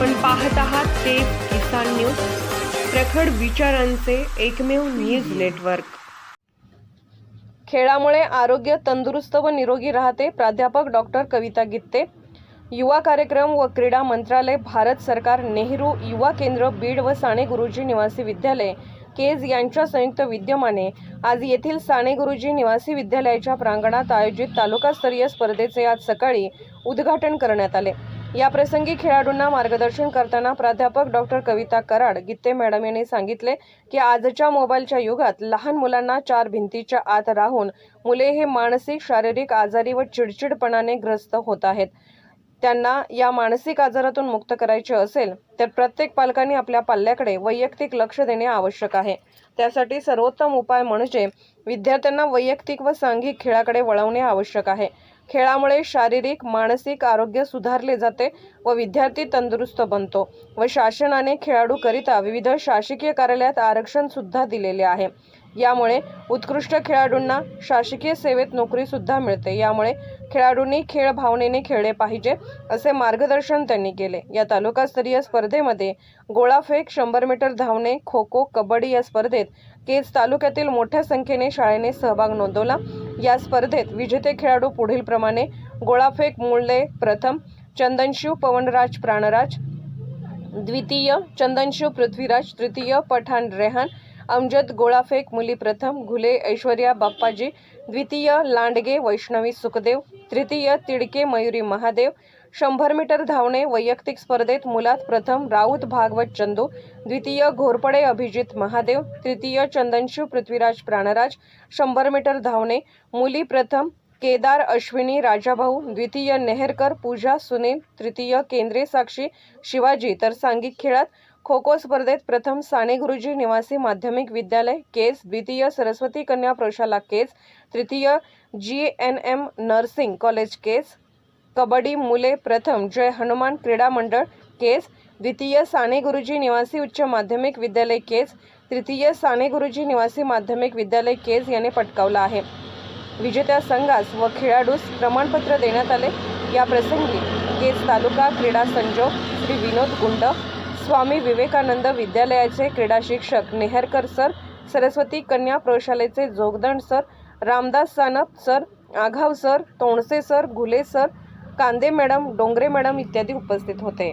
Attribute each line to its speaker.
Speaker 1: आपण पाहत आहात ते किसान न्यूज प्रखड विचारांचे एकमेव न्यूज नेटवर्क. खेळामुळे आरोग्य तंदुरुस्त व निरोगी राहते प्राध्यापक डॉक्टर कविता गित्ते. युवा कार्यक्रम व क्रीडा मंत्रालय भारत सरकार नेहरू युवा केंद्र बीड व साने गुरुजी निवासी विद्यालय केज यांच्या संयुक्त विद्यमाने आज येथील साने गुरुजी निवासी विद्यालयाच्या प्रांगणात आयोजित तालुकास्तरीय स्पर्धेचे आज सकाळी उद्घाटन करण्यात आले. या प्रसंगी खेळाडूंना मार्गदर्शन करताना प्राध्यापक डॉक्टर कविता कराड गित्ते मॅडम यांनी सांगितले की आजच्या मोबाईलच्या युगात लहान मुलांना चार भिंतीच्या आत राहून मुले हे मानसिक शारीरिक आजारी व चिडचिडपणाने ग्रस्त होत आहेत. त्यांना या मानसिक आजारातून मुक्त करायचे असेल तर प्रत्येक पालकांनी आपल्या पाल्याकडे वैयक्तिक लक्ष देणे आवश्यक आहे. त्यासाठी सर्वोत्तम उपाय म्हणजे विद्यार्थ्यांना वैयक्तिक व सांघिक खेळाकडे वळवणे आवश्यक आहे. खेळामुळे शारीरिक मानसिक आरोग्य सुधारले जाते व विद्यार्थी तंदुरुस्त बनतो व शासनाने खेळाडूकरिता विविध शासकीय कार्यालयात आरक्षणसुद्धा दिलेले आहे. यामुळे उत्कृष्ट खेळाडूंना शासकीय सेवेत नोकरीसुद्धा मिळते. यामुळे खेळाडूंनी खेळ भावनेने खेळले पाहिजे असे मार्गदर्शन त्यांनी केले. या तालुकास्तरीय स्पर्धेमध्ये गोळाफेक शंभर मीटर धावणे खो खो कबड्डी या स्पर्धेत केज तालुक्यातील मोठ्या संख्येने शाळेने सहभाग नोंदवला. या स्पर्धेत विजेते खेळाडू पुढील प्रमाणे गोळाफेक मुळले प्रथम चंदनशिव पवनराज प्राणराज द्वितीय चंदनशिव पृथ्वीराज तृतीय पठाण रेहान अमजद गोळाफेक मुली प्रथम घुले ऐश्वर्या बाप्पाजी द्वितीय लांडगे वैष्णवी सुखदेव तृतीय तिडके मयुरी महादेव शंभर मीटर धावणे वैयक्तिक स्पर्धेत मुलात प्रथम राऊत भागवत चंदू द्वितीय घोरपडे अभिजित महादेव तृतीय चंदनशिव पृथ्वीराज प्राणराज शंभर मीटर धावणे मुली प्रथम केदार अश्विनी राजाभाऊ द्वितीय नेहरकर पूजा सुनील तृतीय केंद्रे साक्षी शिवाजी तर सांघिक खेळात खो खो स्पर्धेत प्रथम साने गुरुजी निवासी माध्यमिक विद्यालय केस द्वितीय सरस्वती कन्या प्रशाला केस तृतीय G N M nursing college केस कबड्डी मुले प्रथम जय हनुमान क्रीडा मंडळ केस द्वितीय साने गुरुजी निवासी उच्च माध्यमिक विद्यालय केस तृतीय साने गुरुजी निवासी माध्यमिक विद्यालय केस याने पटकावला आहे. विजेत्या संघास व खेळाडूस प्रमाणपत्र देण्यात आले. या प्रसंगी केस तालुका क्रीडा संजोग श्री विनोद गुंड स्वामी विवेकानंद विद्यालयाचे क्रीडा शिक्षक नेहरकर सर सरस्वती कन्या प्रौशालेचे Jogdand sir Ramdas Sanap sir Aghav sir Tonse sir Ghule sir Kande madam Dongre madam इत्यादी उपस्थित होते.